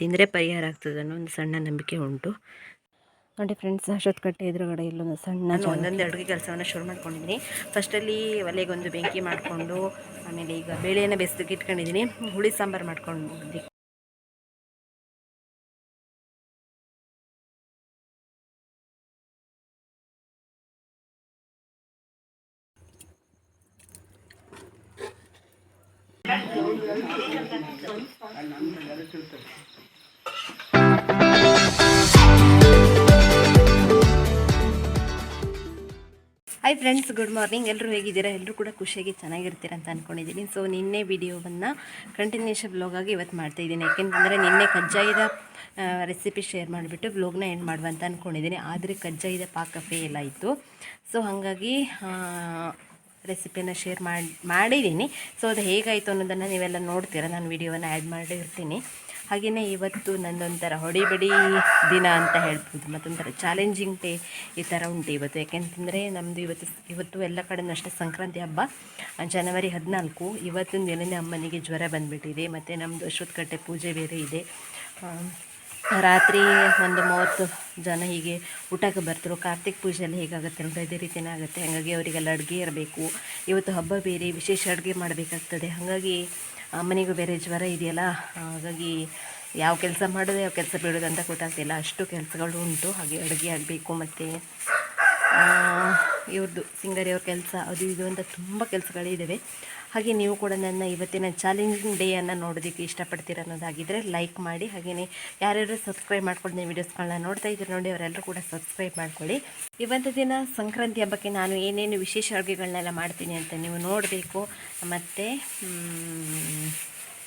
ತಿಂದರೆ ಪರಿಹಾರ ಆಗ್ತದೆ ಅನ್ನೋ ಒಂದು ಸಣ್ಣ ನಂಬಿಕೆ ಉಂಟು. ನೋಡಿ ಫ್ರೆಂಡ್ಸ್ ಅಶೋತ್ಕಟ್ಟೆ ಎದುರುಗಡೆ ಇಲ್ಲೊಂದು ಸಣ್ಣ ನಾನು ಒಂದೊಂದು ಅಡುಗೆ ಕೆಲಸವನ್ನು ಶುರು ಮಾಡ್ಕೊಂಡಿದ್ದೀನಿ. ಫಸ್ಟಲ್ಲಿ ಒಲೆಗೊಂದು ಬೆಂಕಿ ಮಾಡಿಕೊಂಡು ಆಮೇಲೆ ಈಗ ಬೇಳೆಯನ್ನು ಬೇಯಿಸೋದಕ್ಕೆ ಇಟ್ಕೊಂಡಿದ್ದೀನಿ. ಹುಳಿ ಸಾಂಬಾರು ಮಾಡ್ಕೊಂಡು ಹಾಯ್ ಫ್ರೆಂಡ್ಸ್ ಗುಡ್ ಮಾರ್ನಿಂಗ್ ಎಲ್ಲರೂ ಹೇಗಿದ್ದೀರಾ? ಎಲ್ಲರೂ ಕೂಡ ಖುಷಿಯಾಗಿ ಚೆನ್ನಾಗಿರ್ತೀರ ಅಂತ ಅಂದ್ಕೊಂಡಿದ್ದೀನಿ ಸೊ ನಿನ್ನೆ ವಿಡಿಯೋವನ್ನು ಕಂಟಿನ್ಯೂಷನ್ ಬ್ಲಾಗಾಗಿ ಇವತ್ತು ಮಾಡ್ತಾಯಿದ್ದೀನಿ ಯಾಕೆಂತಂದರೆ ನಿನ್ನೆ ಕಜ್ಜಾಯದ ರೆಸಿಪಿ ಶೇರ್ ಮಾಡಿಬಿಟ್ಟು ಬ್ಲಾಗ್ನ ಎಂಡ್ ಮಾಡುವ ಅಂತ ಅಂದ್ಕೊಂಡಿದ್ದೀನಿ ಆದರೆ ಕಜ್ಜಾಯದ ಪಾಕ ಫೇಲ್ ಆಯಿತು ಸೊ ಹಾಗಾಗಿ ರೆಸಿಪಿಯನ್ನು ಶೇರ್ ಮಾಡಿ, ಮಾಡಿದ್ದೀನಿ. ಸೊ ಅದು ಹೇಗಾಯಿತು ಅನ್ನೋದನ್ನು ನೀವೆಲ್ಲ ನೋಡ್ತೀರಾ. ನಾನು ವಿಡಿಯೋವನ್ನು ಆ್ಯಡ್ ಮಾಡಿರ್ತೀನಿ ಹಾಗೆಯೇ ಇವತ್ತು ನನ್ನೊಂಥರ ಹೊಡಿಬಡಿ ದಿನ ಅಂತ ಹೇಳ್ಬೋದು. ಮತ್ತೊಂಥರ ಚಾಲೆಂಜಿಂಗ್ ಡೇ ಈ ಥರ ಉಂಟು ಇವತ್ತು. ಯಾಕೆಂತಂದರೆ ನಮ್ಮದು ಇವತ್ತು ಇವತ್ತು ಎಲ್ಲ ಕಡೆನೂ ಸಂಕ್ರಾಂತಿ ಹಬ್ಬ. ಜನವರಿ ಹದಿನಾಲ್ಕು ಇವತ್ತಿನ ದಿನನೇ ಅಮ್ಮನಿಗೆ ಜ್ವರ ಬಂದುಬಿಟ್ಟಿದೆ. ಮತ್ತು ನಮ್ಮದು ಅಶ್ವತ್ಕಟ್ಟೆ ಪೂಜೆ ಬೇರೆ ಇದೆ. ರಾತ್ರಿ ಒಂದು ಮೂವತ್ತು ಜನ ಹೀಗೆ ಊಟಕ್ಕೆ ಬರ್ತಾರೆ ಕಾರ್ತಿಕ್ ಪೂಜೆಯಲ್ಲಿ ಹೇಗಾಗುತ್ತೆ ಅಂತ ಇದೇ ರೀತಿಯೇ ಆಗುತ್ತೆ. ಹಾಗಾಗಿ ಅವರಿಗೆಲ್ಲ ಅಡುಗೆ ಇರಬೇಕು. ಇವತ್ತು ಹಬ್ಬ ಬೇರೆ, ವಿಶೇಷ ಅಡುಗೆ ಮಾಡಬೇಕಾಗ್ತದೆ. ಹಾಗಾಗಿ ಅಮ್ಮನಿಗೂ ಬೇರೆ ಜ್ವರ ಇದೆಯಲ್ಲ, ಹಾಗಾಗಿ ಯಾವ ಕೆಲಸ ಮಾಡೋದು ಯಾವ ಕೆಲಸ ಬಿಡೋದು ಅಂತ ಗೊತ್ತಾಗ್ತಿಲ್ಲ. ಅಷ್ಟು ಕೆಲಸಗಳು ಉಂಟು, ಹಾಗೆ ಅಡುಗೆ ಆಗಬೇಕು ಮತ್ತು ಇವ್ರದ್ದು ಸಿಂಗರಿಯವ್ರ ಕೆಲಸ, ಅದು ಇದು ಅಂತ ತುಂಬ ಕೆಲಸಗಳಿದ್ದಾವೆ ಹಾಗೆ ನೀವು ಕೂಡ ನನ್ನ ಇವತ್ತಿನ ಚಾಲೆಂಜಿಂಗ್ ಡೇಯನ್ನು ನೋಡೋದಕ್ಕೆ ಇಷ್ಟಪಡ್ತೀರ ಅನ್ನೋದಾಗಿದ್ದರೆ ಲೈಕ್ ಮಾಡಿ. ಹಾಗೆಯೇ ಯಾರ್ಯಾರು ಸಬ್ಸ್ಕ್ರೈಬ್ ಮಾಡ್ಕೊಂಡು ನೀವು ವೀಡಿಯೋಸ್ಗಳನ್ನ ನೋಡ್ತಾ ಇದ್ದೀರಿ ನೋಡಿ, ಅವರೆಲ್ಲರೂ ಕೂಡ ಸಬ್ಸ್ಕ್ರೈಬ್ ಮಾಡ್ಕೊಳ್ಳಿ. ಇವತ್ತು ದಿನ ಸಂಕ್ರಾಂತಿ ಹಬ್ಬಕ್ಕೆ ನಾನು ಏನೇನು ವಿಶೇಷ ಅಡುಗೆಗಳನ್ನೆಲ್ಲ ಮಾಡ್ತೀನಿ ಅಂತ ನೀವು ನೋಡಬೇಕು. ಮತ್ತು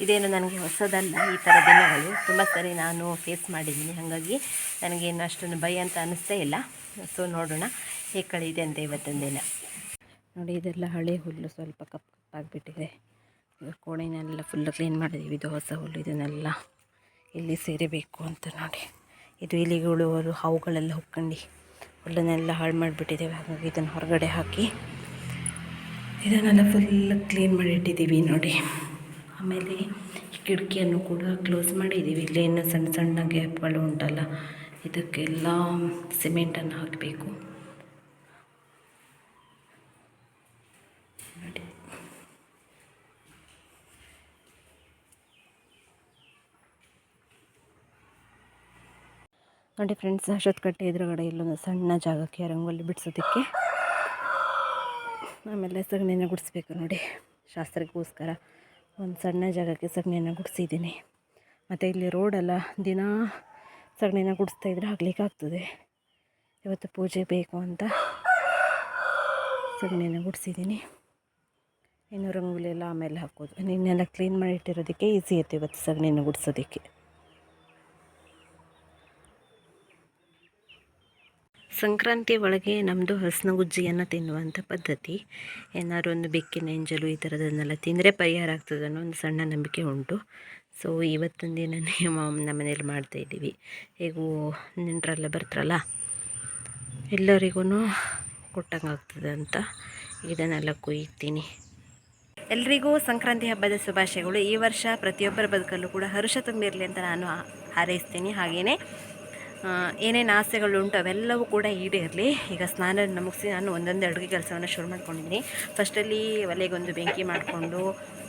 ಇದೇನು ನನಗೆ ಹೊಸದಲ್ಲ, ಈ ಥರ ದಿನಗಳು. ತುಂಬ ಸರಿ ನಾನು ಫೇಸ್ ಮಾಡಿದ್ದೀನಿ. ಹಾಗಾಗಿ ನನಗೇನು ಅಷ್ಟೊಂದು ಭಯ ಅಂತ ಅನ್ನಿಸ್ತೇ ಇಲ್ಲ. ಸೊ ನೋಡೋಣ. ಹೇಗೆ ಕಳಿದೆ ಅಂತ ಇವತ್ತಿನ ದಿನ. ನೋಡಿ, ಇದೆಲ್ಲ ಹಳೆ ಹುಲ್ಲು ಸ್ವಲ್ಪ ಕಪ್ಪು ಕಪ್ಪಾಗಿಬಿಟ್ಟಿದೆ ಈಗ ಕೋಣೆನೆಲ್ಲ ಫುಲ್ಲು ಕ್ಲೀನ್ ಮಾಡಿದ್ದೀವಿ ಇದು ಹೊಸ ಹುಲ್ಲು, ಇದನ್ನೆಲ್ಲ ಇಲ್ಲಿ ಸೇರಿಬೇಕು ಅಂತ ನೋಡಿ. ಇದು ಇಲಿಗಳು ಅವರು ಹಾವುಗಳೆಲ್ಲ ಹುಕ್ಕಂಡು ಹುಲ್ಲನ್ನೆಲ್ಲ ಹಾಳು ಮಾಡಿಬಿಟ್ಟಿದ್ದೇವೆ ಹಾಗಾಗಿ ಇದನ್ನು ಹೊರಗಡೆ ಹಾಕಿ ಇದನ್ನೆಲ್ಲ ಫುಲ್ ಕ್ಲೀನ್ ಮಾಡಿಟ್ಟಿದ್ದೀವಿ ನೋಡಿ. ಆಮೇಲೆ ಕಿಟಕಿಯನ್ನು ಕೂಡ ಕ್ಲೋಸ್ ಮಾಡಿದ್ದೀವಿ ಇಲ್ಲೇನು ಸಣ್ಣ ಸಣ್ಣ ಗ್ಯಾಪ್ಗಳು ಉಂಟಲ್ಲ. ಇದಕ್ಕೆಲ್ಲ ಸಿಮೆಂಟನ್ನು ಹಾಕಬೇಕು. ನೋಡಿ ಫ್ರೆಂಡ್ಸ್, ಅಶೋತ್ಕಟ್ಟೆ ಎದುರುಗಡೆ ಇಲ್ಲೊಂದು ಸಣ್ಣ ಜಾಗಕ್ಕೆ ರಂಗೋಲಿ ಬಿಡಿಸೋದಕ್ಕೆ. ಆಮೇಲೆ ಸಗಣಿನ ಗುಡಿಸ್ಬೇಕು ನೋಡಿ. ಶಾಸ್ತ್ರಕ್ಕೋಸ್ಕರ ಒಂದು ಸಣ್ಣ ಜಾಗಕ್ಕೆ ಸಗಣಿಯನ್ನು ಗುಡಿಸಿದ್ದೀನಿ. ಮತ್ತು ಇಲ್ಲಿ ರೋಡೆಲ್ಲ ದಿನ ಸಗಣಿನ ಗುಡಿಸ್ತಾ ಇದ್ರೆ ಆಗ್ಲಿಕ್ಕೆ ಆಗ್ತದೆ. ಇವತ್ತು ಪೂಜೆ ಬೇಕು ಅಂತ ಸಗಣಿಯನ್ನು ಗುಡಿಸಿದ್ದೀನಿ. ಇನ್ನು ರಂಗೋಲಿ ಎಲ್ಲ ಆಮೇಲೆ ಹಾಕೋದು ನಿನ್ನೆಲ್ಲ ಕ್ಲೀನ್ ಮಾಡಿ ಇಟ್ಟಿರೋದಕ್ಕೆ ಈಸಿ ಇತ್ತು ಇವತ್ತು ಸಗಣಿಯನ್ನು ಗುಡಿಸೋದಕ್ಕೆ. ಸಂಕ್ರಾಂತಿ ಒಳಗೆ ನಮ್ಮದು ಹಸನ ಗುಜ್ಜಿಯನ್ನು ತಿನ್ನುವಂಥ ಪದ್ಧತಿ. ಏನಾದ್ರು ಒಂದು ಬೆಕ್ಕಿನ ಎಂಜಲು ಈ ಥರದನ್ನೆಲ್ಲ ತಿಂದರೆ ಪರಿಹಾರ ಆಗ್ತದೆ ಅನ್ನೋ ಒಂದು ಸಣ್ಣ ನಂಬಿಕೆ ಉಂಟು. ಸೊ ಇವತ್ತಿನ ದಿನನೇ ಮಾಮ್ ನಮ್ಮ ಮನೇಲಿ ಮಾಡ್ತಾಯಿದ್ದೀವಿ ಹೇಗೂ ನೆಂಟರೆಲ್ಲ ಬರ್ತಾರಲ್ಲ? ಎಲ್ಲರಿಗೂ ಕೊಟ್ಟಂಗೆ ಆಗ್ತದೆ ಅಂತ ಇದನ್ನೆಲ್ಲ ಕೊಯ್ತೀನಿ. ಎಲ್ರಿಗೂ ಸಂಕ್ರಾಂತಿ ಹಬ್ಬದ ಶುಭಾಶಯಗಳು. ಈ ವರ್ಷ ಪ್ರತಿಯೊಬ್ಬರ ಬದುಕಲ್ಲೂ ಕೂಡ ಹರುಷ ತುಂಬಿರಲಿ ಅಂತ ನಾನು ಹಾರೈಸ್ತೀನಿ. ಹಾಗೆಯೇ ಏನೇನು ಆಸೆಗಳು ಉಂಟು ಅವೆಲ್ಲವೂ ಕೂಡ ಈಡೇರಲಿ. ಈಗ ಸ್ನಾನ ಮುಗಿಸಿ ನಾನು ಒಂದೊಂದು ಅಡುಗೆ ಕೆಲಸವನ್ನು ಶುರು ಮಾಡ್ಕೊಂಡಿದ್ದೀನಿ. ಫಸ್ಟಲ್ಲಿ ಒಲೆಗೊಂದು ಬೆಂಕಿ ಮಾಡಿಕೊಂಡು,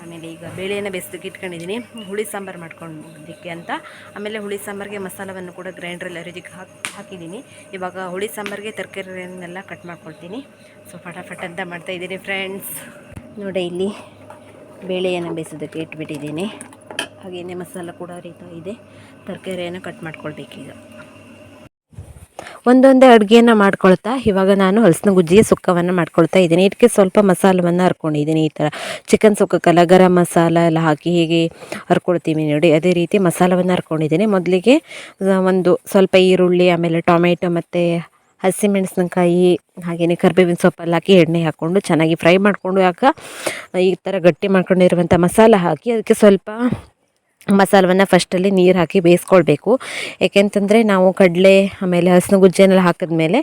ಆಮೇಲೆ ಈಗ ಬೇಳೆಯನ್ನು ಬೇಯಿಸೋದಕ್ಕೆ ಇಟ್ಕೊಂಡಿದ್ದೀನಿ. ಹುಳಿ ಸಾಂಬಾರು ಮಾಡ್ಕೊಂಡಿದ್ದಕ್ಕೆ ಅಂತ. ಆಮೇಲೆ ಹುಳಿ ಸಾಂಬಾರಿಗೆ ಮಸಾಲವನ್ನು ಕೂಡ ಗ್ರೈಂಡ್ರಲ್ಲಿ ಅರಿದಕ್ಕೆ ಹಾಕಿ, ಹಾಕಿದ್ದೀನಿ. ಇವಾಗ ಹುಳಿ ಸಾಂಬಾರಿಗೆ ತರಕಾರಿಯನ್ನೆಲ್ಲ ಕಟ್ ಮಾಡ್ಕೊಳ್ತೀನಿ. ಸೊ ಫಟಾಫಟ್ ಅಂತ ಮಾಡ್ತಾಯಿದ್ದೀನಿ ಫ್ರೆಂಡ್ಸ್ ನೋಡಿ ಇಲ್ಲಿ ಬೇಳೆಯನ್ನು ಬೇಯಿಸೋದಕ್ಕೆ ಇಟ್ಬಿಟ್ಟಿದ್ದೀನಿ. ಹಾಗೆಯೇ ಮಸಾಲ ಕೂಡ ಅರಿತಾ ಇದೆ. ತರಕಾರಿಯನ್ನು ಕಟ್ ಮಾಡ್ಕೊಳ್ಬೇಕೀಗ. ಒಂದೊಂದೇ ಅಡುಗೆಯನ್ನು ಮಾಡ್ಕೊಳ್ತಾ ಇವಾಗ ನಾನು ಹಲಸಿನ ಗುಜ್ಜಿಗೆ ಸುಕ್ಕವನ್ನು ಮಾಡ್ಕೊಳ್ತಾ ಇದ್ದೀನಿ. ಇದಕ್ಕೆ ಸ್ವಲ್ಪ ಮಸಾಲವನ್ನು ಹರ್ಕೊಂಡಿದ್ದೀನಿ ಈ ಥರ ಚಿಕನ್ ಸುಕ್ಕಕ್ಕೆಲ್ಲ, ಗರಂ ಮಸಾಲ ಎಲ್ಲ ಹಾಕಿ ಹೀಗೆ ಹರ್ಕೊಳ್ತೀವಿ ನೋಡಿ. ಅದೇ ರೀತಿ ಮಸಾಲವನ್ನು ಹರ್ಕೊಂಡಿದ್ದೀನಿ ಮೊದಲಿಗೆ ಒಂದು ಸ್ವಲ್ಪ ಈರುಳ್ಳಿ, ಆಮೇಲೆ ಟೊಮೆಟೊ ಮತ್ತು ಹಸಿಮೆಣಸಿನಕಾಯಿ ಹಾಗೆಯೇ ಕರಿಬೇವಿನ ಸೊಪ್ಪಲ್ಲಿ ಹಾಕಿ ಎಣ್ಣೆ ಹಾಕ್ಕೊಂಡು ಚೆನ್ನಾಗಿ ಫ್ರೈ ಮಾಡಿಕೊಂಡು ಆಗ ಈ ಥರ ಗಟ್ಟಿ ಮಾಡ್ಕೊಂಡಿರುವಂಥ ಮಸಾಲ ಹಾಕಿ ಅದಕ್ಕೆ ಸ್ವಲ್ಪ ಮಸಾಲವನ್ನು ಫಸ್ಟಲ್ಲಿ ನೀರು ಹಾಕಿ ಬೇಯಿಸ್ಕೊಳ್ಬೇಕು. ಏಕೆಂತಂದರೆ ನಾವು ಕಡಲೆ, ಆಮೇಲೆ ಹಸಿನ ಗುಜ್ಜೆನೆಲ್ಲ ಹಾಕಿದ್ಮೇಲೆ ಮೇಲೆ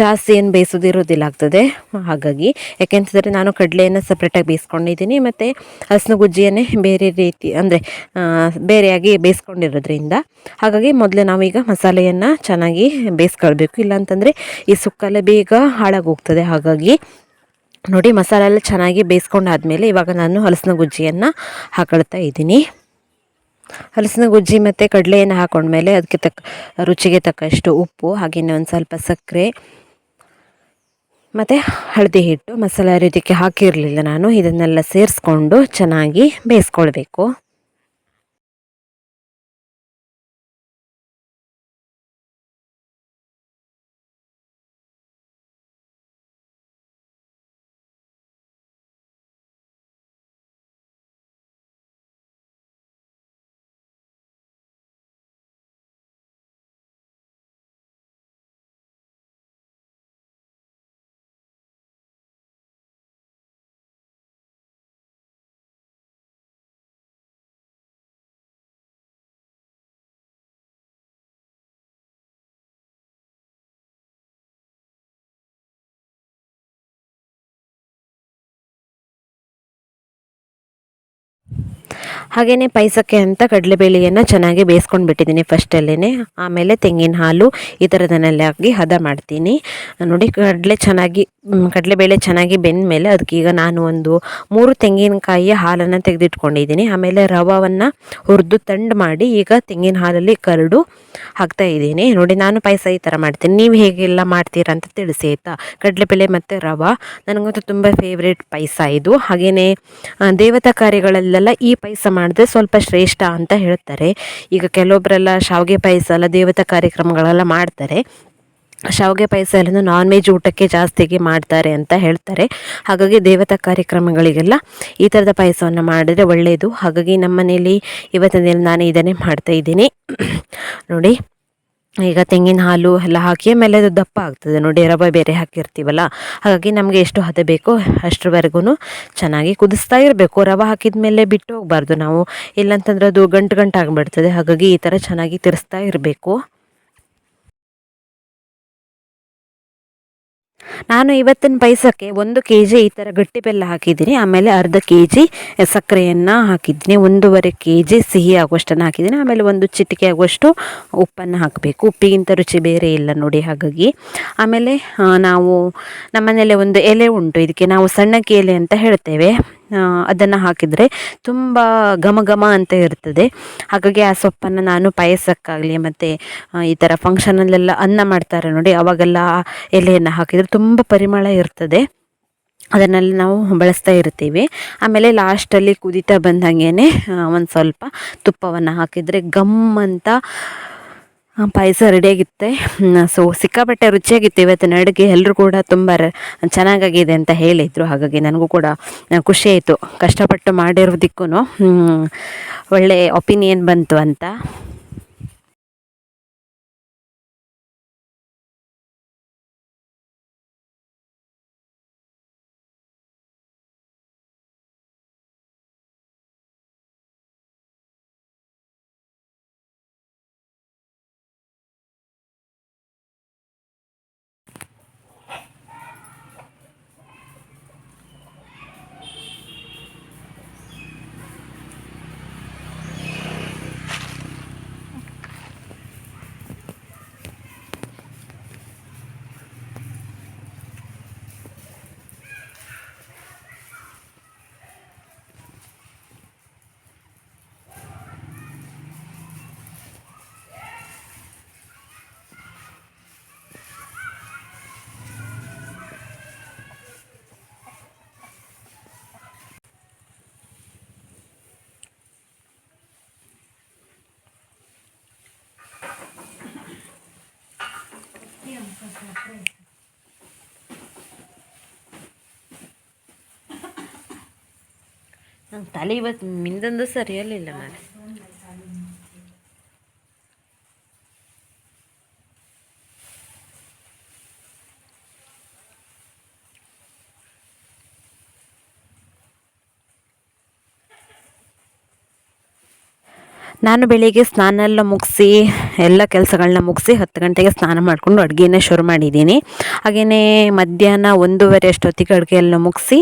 ಜಾಸ್ತಿ ಏನು ಬೇಯಿಸೋದಿರೋದಿಲ್ಲ ಆಗ್ತದೆ. ಹಾಗಾಗಿ ಯಾಕೆಂತಂದರೆ ನಾನು ಕಡಲೆಯನ್ನು ಸಪ್ರೇಟಾಗಿ ಬೇಯಿಸ್ಕೊಂಡಿದ್ದೀನಿ. ಮತ್ತು ಹಸಿನ ಗುಜ್ಜಿಯನ್ನೇ ಬೇರೆ ರೀತಿ, ಅಂದರೆ ಬೇರೆಯಾಗಿ ಬೇಯಿಸ್ಕೊಂಡಿರೋದ್ರಿಂದ. ಹಾಗಾಗಿ ಮೊದಲು ನಾವೀಗ ಮಸಾಲೆಯನ್ನು ಚೆನ್ನಾಗಿ ಬೇಯಿಸ್ಕೊಳ್ಬೇಕು. ಇಲ್ಲಾಂತಂದರೆ ಈ ಸುಕ್ಕಲ್ಲೇ ಬೇಗ ಹಾಳಾಗೋಗ್ತದೆ. ಹಾಗಾಗಿ, ನೋಡಿ ಮಸಾಲೆ ಎಲ್ಲ ಚೆನ್ನಾಗಿ ಬೇಯಿಸ್ಕೊಂಡಾದ್ಮೇಲೆ ಇವಾಗ ನಾನು ಹಲಸಿನ ಗುಜ್ಜಿಯನ್ನು ಹಾಕೊಳ್ತಾ ಇದ್ದೀನಿ. ಹಲಸಿನ ಗುಜ್ಜಿ ಮತ್ತು ಕಡಲೆಯನ್ನು ಹಾಕೊಂಡ್ಮೇಲೆ ಅದಕ್ಕೆ ತಕ್ಕ ರುಚಿಗೆ ತಕ್ಕಷ್ಟು ಉಪ್ಪು ಹಾಗೆಯೇ ಒಂದು ಸ್ವಲ್ಪ ಸಕ್ಕರೆ, ಮತ್ತು ಹಳದಿ ಹಿಟ್ಟು, ಮಸಾಲೆ ಇದಕ್ಕೆ ಹಾಕಿರಲಿಲ್ಲ ನಾನು, ಇದನ್ನೆಲ್ಲ ಸೇರಿಸ್ಕೊಂಡು ಚೆನ್ನಾಗಿ ಬೇಯಿಸ್ಕೊಳ್ಬೇಕು. ಹಾಗೆಯೇ ಪಾಯಸಕ್ಕೆ ಅಂತ ಕಡಲೆಬೇಳೆಯನ್ನು ಚೆನ್ನಾಗಿ ಬೇಯಿಸ್ಕೊಂಡು ಬಿಟ್ಟಿದ್ದೀನಿ ಫಸ್ಟಲ್ಲೇ ಆಮೇಲೆ ತೆಂಗಿನ ಹಾಲು ಈ ಥರದನ್ನೆಲ್ಲ ಹಾಕಿ ಹದ ಮಾಡ್ತೀನಿ. ನೋಡಿ ಕಡಲೆ ಚೆನ್ನಾಗಿ ಕಡಲೆಬೇಳೆ ಚೆನ್ನಾಗಿ ಬೆಂದ ಮೇಲೆ ಅದಕ್ಕೀಗ ನಾನು ಒಂದು ಮೂರು ತೆಂಗಿನಕಾಯಿಯ ಹಾಲನ್ನು ತೆಗೆದಿಟ್ಕೊಂಡಿದ್ದೀನಿ. ಆಮೇಲೆ ರವವನ್ನು ಹುರಿದು ತಂಡು ಮಾಡಿ ಈಗ ತೆಂಗಿನ ಹಾಲಲ್ಲಿ ಕರಡು ಹಾಕ್ತಾ ಇದ್ದೀನಿ. ನೋಡಿ ನಾನು ಪಾಯಸ ಈ ಥರ ಮಾಡ್ತೀನಿ. ನೀವು ಹೇಗೆಲ್ಲ ಮಾಡ್ತೀರಾ ಅಂತ ತಿಳಿಸಿ ಆಯಿತಾ? ಕಡಲೆಬೇಳೆ ಮತ್ತು ರವೆ, ನನಗಂತೂ ತುಂಬ ಫೇವ್ರೇಟ್ ಪಾಯಸ ಇದು. ಹಾಗೆಯೇ ದೇವತಾ ಕಾರ್ಯಗಳಲ್ಲೆಲ್ಲ ಈ ಪಾಯಸ ಮಾಡಿದ್ರೆ ಸ್ವಲ್ಪ ಶ್ರೇಷ್ಠ ಅಂತ ಹೇಳ್ತಾರೆ. ಈಗ ಕೆಲವೊಬ್ಬರೆಲ್ಲ ಶಾವಿಗೆ ಪಾಯಸ ಎಲ್ಲ ದೇವತಾ ಕಾರ್ಯಕ್ರಮಗಳೆಲ್ಲ ಮಾಡ್ತಾರೆ. ಶಾವಿಗೆ ಪಾಯಸ ಎಲ್ಲ ನಾನ್ ವೆಜ್ ಊಟಕ್ಕೆ ಜಾಸ್ತಿಗೆ ಮಾಡ್ತಾರೆ ಅಂತ ಹೇಳ್ತಾರೆ. ಹಾಗಾಗಿ ದೇವತಾ ಕಾರ್ಯಕ್ರಮಗಳಿಗೆಲ್ಲ ಈ ಥರದ ಪಾಯಸವನ್ನು ಮಾಡಿದ್ರೆ ಒಳ್ಳೆಯದು ಹಾಗಾಗಿ ನಮ್ಮ ಮನೆಯಲ್ಲಿ ಇವತ್ತಿನ ದಿನ ನಾನು ಇದನ್ನೇ ಮಾಡ್ತಾ ಇದ್ದೀನಿ. ನೋಡಿ. ಈಗ ತೆಂಗಿನ ಹಾಲು ಎಲ್ಲ ಹಾಕಿ ಆಮೇಲೆ ಅದು ದಪ್ಪ ಆಗ್ತದೆ. ನೋಡಿ, ರವೆ ಬೇರೆ ಹಾಕಿರ್ತೀವಲ್ಲ, ಹಾಗಾಗಿ ನಮಗೆ ಎಷ್ಟು ಹದ ಬೇಕೋ ಅಷ್ಟರವರೆಗೂ ಚೆನ್ನಾಗಿ ಕುದಿಸ್ತಾ ಇರಬೇಕು. ರವೆ ಹಾಕಿದ ಮೇಲೆ ಬಿಟ್ಟು ಹೋಗಬಾರ್ದು ನಾವು. ಇಲ್ಲಂತಂದ್ರೆ ಅದು ಗಂಟು ಗಂಟು ಆಗಿಬಿಡ್ತದೆ ಹಾಗಾಗಿ ಈ ಥರ ಚೆನ್ನಾಗಿ ತಿರ್ಸ್ತಾ ಇರಬೇಕು. ನಾನು ಇವತ್ತಿನ ಪಾಯಸಕ್ಕೆ ಒಂದು ಕೆ ಜಿ ಈ ಥರ ಗಟ್ಟಿ ಬೆಲ್ಲ ಹಾಕಿದ್ದೀನಿ, ಆಮೇಲೆ ಅರ್ಧ ಕೆ ಜಿ ಸಕ್ಕರೆಯನ್ನು ಹಾಕಿದ್ದೀನಿ, ಒಂದೂವರೆ ಕೆ ಜಿ ಸಿಹಿ ಆಗುವಷ್ಟನ್ನು ಹಾಕಿದ್ದೀನಿ, ಆಮೇಲೆ ಒಂದು ಚಿಟಿಕೆ ಆಗುವಷ್ಟು ಉಪ್ಪನ್ನು ಹಾಕಬೇಕು. ಉಪ್ಪಿಗಿಂತ ರುಚಿ ಬೇರೆ ಇಲ್ಲ ನೋಡಿ ಹಾಗಾಗಿ. ಆಮೇಲೆ ನಾವು ನಮ್ಮನೇಲೆ ಒಂದು ಎಲೆ ಉಂಟು, ಇದಕ್ಕೆ ನಾವು ಸಣ್ಣಕ್ಕೆ ಎಲೆ ಅಂತ ಹೇಳ್ತೇವೆ. ಅದನ್ನು ಹಾಕಿದರೆ ತುಂಬ ಘಮ ಘಮ ಅಂತ ಇರ್ತದೆ. ಹಾಗಾಗಿ ಆ ಸೊಪ್ಪನ್ನು ನಾನು ಪಾಯಸಕ್ಕಾಗಲಿ ಮತ್ತು ಈ ಥರ ಫಂಕ್ಷನಲ್ಲೆಲ್ಲ ಅನ್ನ ಮಾಡ್ತಾರೆ ನೋಡಿ, ಅವಾಗೆಲ್ಲ ಎಲೆಯನ್ನು ಹಾಕಿದರೆ ತುಂಬ ಪರಿಮಳ ಇರ್ತದೆ. ಅದನ್ನೆಲ್ಲ ನಾವು ಬಳಸ್ತಾ ಇರ್ತೀವಿ. ಆಮೇಲೆ ಲಾಸ್ಟಲ್ಲಿ ಕುದೀತಾ ಬಂದಂಗೆ ಒಂದು ಸ್ವಲ್ಪ ತುಪ್ಪವನ್ನು ಹಾಕಿದರೆ ಗಮ್ ಅಂತ ಪಾಯಸ ರೆಡಿಯಾಗಿತ್ತೆ. ಸೊ ಸಿಕ್ಕಾಪಟ್ಟೆ ರುಚಿಯಾಗಿತ್ತು ಇವತ್ತಿನ ಅಡುಗೆ ಎಲ್ಲರೂ ಕೂಡ ತುಂಬ ಚೆನ್ನಾಗಾಗಿದೆ ಅಂತ ಹೇಳಿದರು. ಹಾಗಾಗಿ ನನಗೂ ಕೂಡ ಖುಷಿ ಆಯಿತು. ಕಷ್ಟಪಟ್ಟು ಮಾಡಿರೋದಕ್ಕೂ ಒಳ್ಳೆ ಒಪಿನಿಯನ್ ಬಂತು ಅಂತ. ನಂಗೆ ತಲೆ ಇವತ್ತು ಮಿಂದಂದು ಸರಿಯಲ್ಲಿಲ್ಲ ಮಾರೆ ನಾನು ಬೆಳಿಗ್ಗೆ ಸ್ನಾನ ಎಲ್ಲ ಮುಗಿಸಿ, ಎಲ್ಲ ಕೆಲಸಗಳನ್ನ ಮುಗಿಸಿ ಹತ್ತು ಗಂಟೆಗೆ ಸ್ನಾನ ಮಾಡಿಕೊಂಡು ಅಡುಗೆನ ಶುರು ಮಾಡಿದ್ದೀನಿ. ಹಾಗೆಯೇ ಮಧ್ಯಾಹ್ನ ಒಂದೂವರೆ ಅಷ್ಟೊತ್ತಿಗೆ ಅಡುಗೆ ಎಲ್ಲ ಮುಗಿಸಿ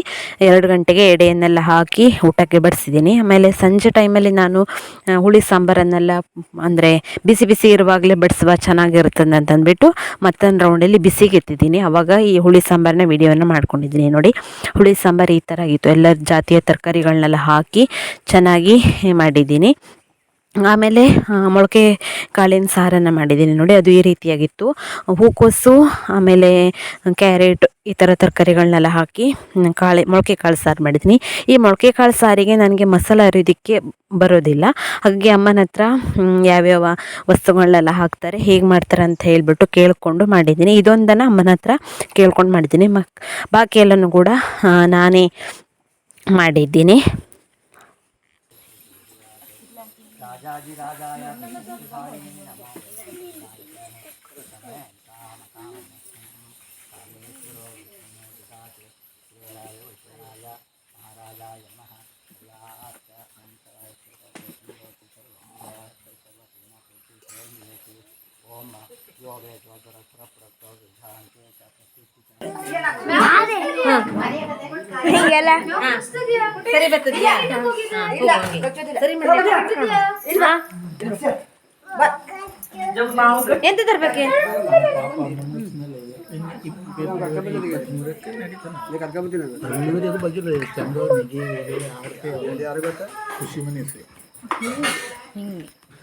ಎರಡು ಗಂಟೆಗೆ ಎಡೆಯನ್ನೆಲ್ಲ ಹಾಕಿ ಊಟಕ್ಕೆ ಬಡಿಸಿದ್ದೀನಿ. ಆಮೇಲೆ ಸಂಜೆ ಟೈಮಲ್ಲಿ ನಾನು ಹುಳಿ ಸಾಂಬಾರನ್ನೆಲ್ಲ, ಅಂದರೆ ಬಿಸಿ ಬಿಸಿ ಇರುವಾಗಲೇ ಬಡಿಸುವ ಚೆನ್ನಾಗಿರುತ್ತದೆ ಅಂತಂದ್ಬಿಟ್ಟು ಮತ್ತೊಂದು ರೌಂಡಲ್ಲಿ ಬಿಸಿಗೆ ಎತ್ತಿದ್ದೀನಿ. ಆವಾಗ ಈ ಹುಳಿ ಸಾಂಬಾರನ್ನ ವಿಡಿಯೋನ ಮಾಡ್ಕೊಂಡಿದ್ದೀನಿ ನೋಡಿ. ಹುಳಿ ಸಾಂಬಾರು ಈ ಥರ ಆಗಿತ್ತು. ಎಲ್ಲ ಜಾತಿಯ ತರಕಾರಿಗಳನ್ನೆಲ್ಲ ಹಾಕಿ ಚೆನ್ನಾಗಿ ಮಾಡಿದ್ದೀನಿ. ಆಮೇಲೆ ಮೊಳಕೆ ಕಾಳಿನ ಸಾರನ್ನು ಮಾಡಿದ್ದೀನಿ ನೋಡಿ, ಅದು ಈ ರೀತಿಯಾಗಿತ್ತು. ಹೂಕೋಸು, ಆಮೇಲೆ ಕ್ಯಾರೆಟ್, ಈ ಥರ ತರಕಾರಿಗಳನ್ನೆಲ್ಲ ಹಾಕಿ ಕಾಳೆ, ಮೊಳಕೆ ಕಾಳು ಸಾರು ಮಾಡಿದ್ದೀನಿ. ಈ ಮೊಳಕೆ ಕಾಳು ಸಾರಿಗೆ ನನಗೆ ಮಸಾಲೆ ಅರಿಯೋದಕ್ಕೆ ಬರೋದಿಲ್ಲ. ಹಾಗಾಗಿ ಅಮ್ಮನ ಹತ್ರ ಯಾವ್ಯಾವ ವಸ್ತುಗಳನ್ನೆಲ್ಲ ಹಾಕ್ತಾರೆ, ಹೇಗೆ ಮಾಡ್ತಾರೆ ಅಂತ ಹೇಳಿಬಿಟ್ಟು ಕೇಳಿಕೊಂಡು ಮಾಡಿದ್ದೀನಿ. ಇದೊಂದನ್ನು ಅಮ್ಮನ ಹತ್ರ ಕೇಳ್ಕೊಂಡು ಮಾಡಿದ್ದೀನಿ. ಮ ಬಾಕಿ ಎಲ್ಲನೂ ಕೂಡ ನಾನೇ ಮಾಡಿದ್ದೀನಿ. දාදාය මහරජාය මහ යා ಹೀಗೆಲ್ಲ ಸರಿ ಬರ್ತದ್ಯಾ ಸರಿ ಎಂತ ತರ್ಬೇಕೆ ಖುಷಿ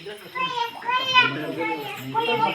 可以可以可以可以。